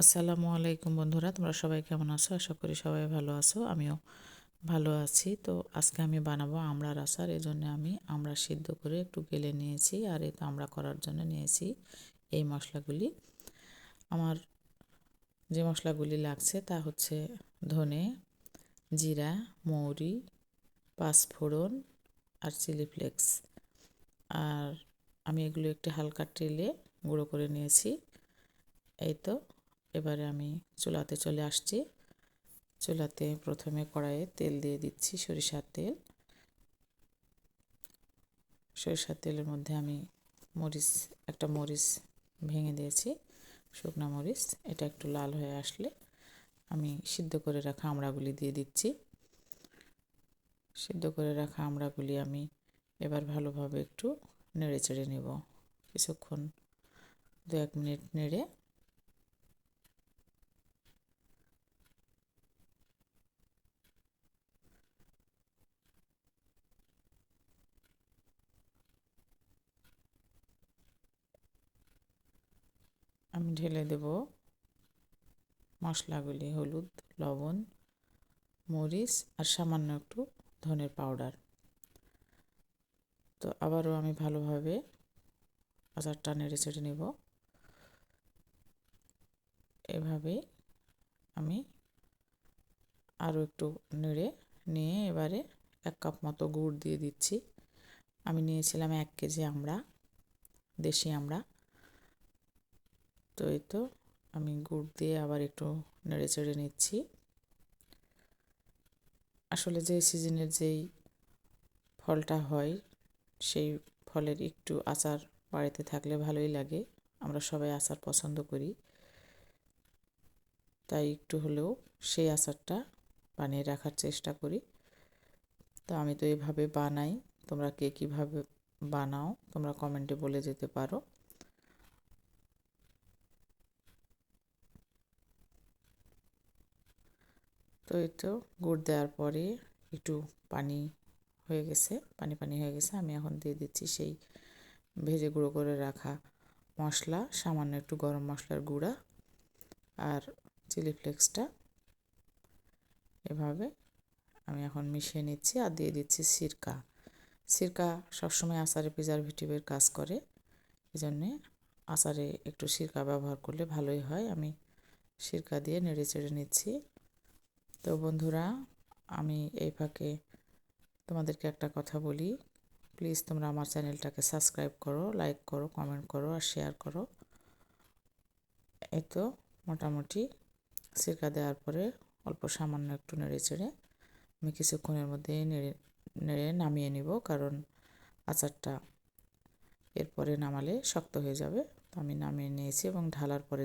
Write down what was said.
আসসালামু আলাইকুম বন্ধুরা, তোমরা সবাই কেমন আছো? আশা করি সবাই ভালো আছো, আমিও ভালো আছি। তো আজকে আমি বানাবো আমড়ার আচার এই জন্য আমি আমড়া সিদ্ধ করে একটু গেলে নিয়েছি আর এই তো আমড়া করার জন্য নিয়েছি এই মশলাগুলি। আমার যে মশলাগুলি লাগছে তা হচ্ছে ধনে, জিরা, মৌরি, পাঁচফোড়ন আর চিলি ফ্লেক্স। আর আমি এগুলো একটু হালকা টেলে গুঁড়ো করে নিয়েছি। এই তো এবারে আমি চুলাতে চলে আসছি। চুলাতে প্রথমে কড়াইয়ে তেল দিয়ে দিচ্ছি সরিষার তেল। সরিষার তেলের মধ্যে আমি মরিচ, একটা মরিচ ভেঙে দিয়েছি, শুকনো মরিচ। এটা একটু লাল হয়ে আসলে আমি সিদ্ধ করে রাখা আমড়াগুলি দিয়ে দিচ্ছি। সিদ্ধ করে রাখা আমড়াগুলি আমি এবার ভালোভাবে একটু নেড়ে চেড়ে নেব। কিছুক্ষণ দু এক মিনিট নেড়ে আমি ঢেলে দেব মশলাগুলি, হলুদ, লবণ, মরিচ আর সামান্য একটু ধনের পাউডার। তো আবারও আমি ভালোভাবে আচারটা নেড়ে চেড়ে নেব। এভাবে আমি আরও একটু নেড়ে নিয়ে এবারে এক কাপ মতো গুড় দিয়ে দিচ্ছি। আমি নিয়েছিলাম এক কেজি আমড়া, দেশি আমড়া। তো এই তো, আমি গুড় দিয়ে আবার একটু নেড়ে চেড়ে নিচ্ছি। আসলে যে সিজনের যেই ফলটা হয়, সেই ফলের একটু আচার বাড়িতে থাকলে ভালোই লাগে। আমরা সবাই আচার পছন্দ করি। তাই একটু হলেও সেই আচারটা বানিয়ে রাখার চেষ্টা করি। তো আমি তো এভাবে বানাই, তোমরা কে কীভাবে বানাও, তোমরা কমেন্টে বলে যেতে পারো। তো এই তো গুড় দেওয়ার পরে একটু পানি হয়ে গেছে, পানি পানি হয়ে গেছে, আমি এখন দিয়ে দিচ্ছি সেই ভেজে গুঁড়ো করে রাখা মশলা, সামান্য একটু গরম মশলার গুঁড়া আর চিলি ফ্লেক্সটা। এভাবে আমি এখন মিশিয়ে নিচ্ছি আর দিয়ে দিচ্ছি সিরকা। সিরকা সবসময় আচারে প্রিজারভেটিভের কাজ করে এই জন্যে আচারে একটু সিরকা ব্যবহার করলে ভালোই হয়। আমি সিরকা দিয়ে নেড়ে চেড়ে নিচ্ছি। তো বন্ধুরা, আমি এই ফাঁকে তোমাদেরকে একটা কথা বলি। প্লিজ তোমরা আমার চ্যানেলটাকে সাবস্ক্রাইব করো, লাইক করো, কমেন্ট করো আর শেয়ার করো। এই তো মোটামুটি সিরকা দেওয়ার পরে অল্প সামান্য একটু নেড়ে চেড়ে আমি কিছুক্ষণের মধ্যে নেড়ে নেড়ে নামিয়ে নিব কারণ আচারটা এরপরে নামালে শক্ত হয়ে যাবে। তো আমি নামিয়ে নিয়েছি এবং ঢালার পরে